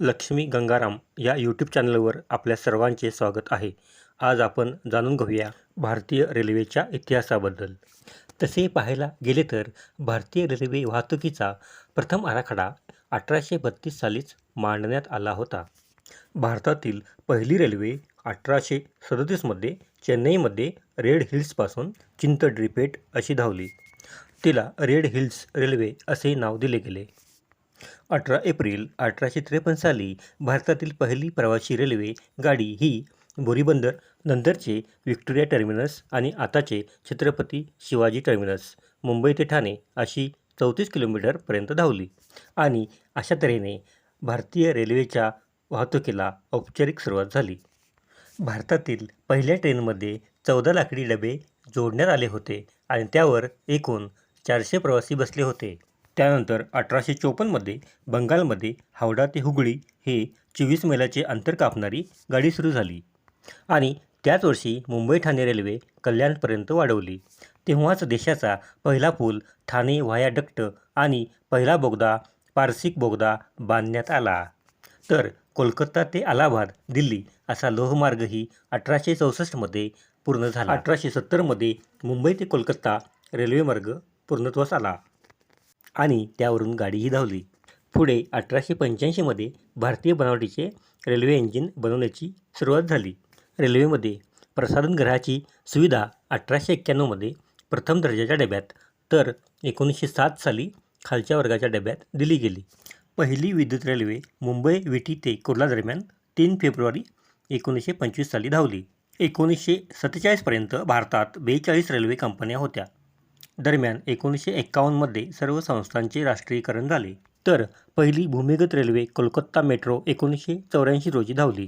लक्ष्मी गंगाराम या यूट्यूब चॅनलवर आपल्या सर्वांचे स्वागत आहे. आज आपण जाणून घेऊया भारतीय रेल्वेच्या इतिहासाबद्दल. तसे पाहायला गेले तर भारतीय रेल्वे वाहतुकीचा प्रथम आराखडा अठराशे बत्तीस सालीच मांडण्यात आला होता. भारतातील पहिली रेल्वे अठराशे सदतीसमध्ये चेन्नईमध्ये रेड हिल्सपासून चिंतड्रीपेट अशी धावली. तिला रेड हिल्स रेल्वे असे नाव दिले गेले. अठरा एप्रिल अठराशे त्रेपन्न साली भारतातील पहिली प्रवासी रेल्वे गाडी ही बोरीबंदर नंतरचे व्हिक्टोरिया टर्मिनस आणि आताचे छत्रपती शिवाजी टर्मिनस मुंबई ते ठाणे अशी चौतीस किलोमीटरपर्यंत धावली. आणि अशा तऱ्हेने भारतीय रेल्वेच्या वाहतुकीला औपचारिक सुरुवात झाली. भारतातील पहिल्या ट्रेनमध्ये चौदा लाकडी डबे जोडण्यात आले होते आणि त्यावर एकूण चारशे प्रवासी बसले होते. त्यानंतर अठराशे चोपन्नमध्ये बंगालमध्ये हावडा ते हुगळी हे चोवीस मैलाचे अंतर कापणारी गाडी सुरू झाली. आणि त्याच वर्षी मुंबई ठाणे रेल्वे कल्याणपर्यंत वाढवली. तेव्हाच देशाचा पहिला पूल ठाणे व्हायाडक्ट आणि पहिला बोगदा पारसिक बोगदा बांधण्यात आला. तर कोलकाता ते अलाहाबाद दिल्ली असा लोहमार्गही अठराशे चौसष्टमध्ये पूर्ण झाला. अठराशे सत्तरमध्ये मुंबई ते कोलकाता रेल्वेमार्ग पूर्णत्वास आला. आणि त्यावरून गाडीही धावली. पुढे अठराशे पंच्याऐंशीमध्ये भारतीय बनावटीचे रेल्वे इंजिन बनवण्याची सुरुवात झाली. रेल्वेमध्ये प्रसाधनगृहाची सुविधा अठराशे एक्क्याण्णवमध्ये प्रथम दर्जाच्या डब्यात तर एकोणीसशे सात साली खालच्या वर्गाच्या डब्यात दिली गेली. पहिली विद्युत रेल्वे मुंबई विटी ते कुर्ला दरम्यान तीन फेब्रुवारी एकोणीसशे पंचवीस साली धावली. एकोणीसशे सत्तेचाळीसपर्यंत भारतात बेचाळीस रेल्वे कंपन्या होत्या. दरम्यान एकोणीसशे एक्कावन्नमध्ये सर्व संस्थांचे राष्ट्रीयकरण झाले. तर पहिली भूमिगत रेल्वे कोलकाता मेट्रो एकोणीसशे चौऱ्याऐंशी रोजी धावली.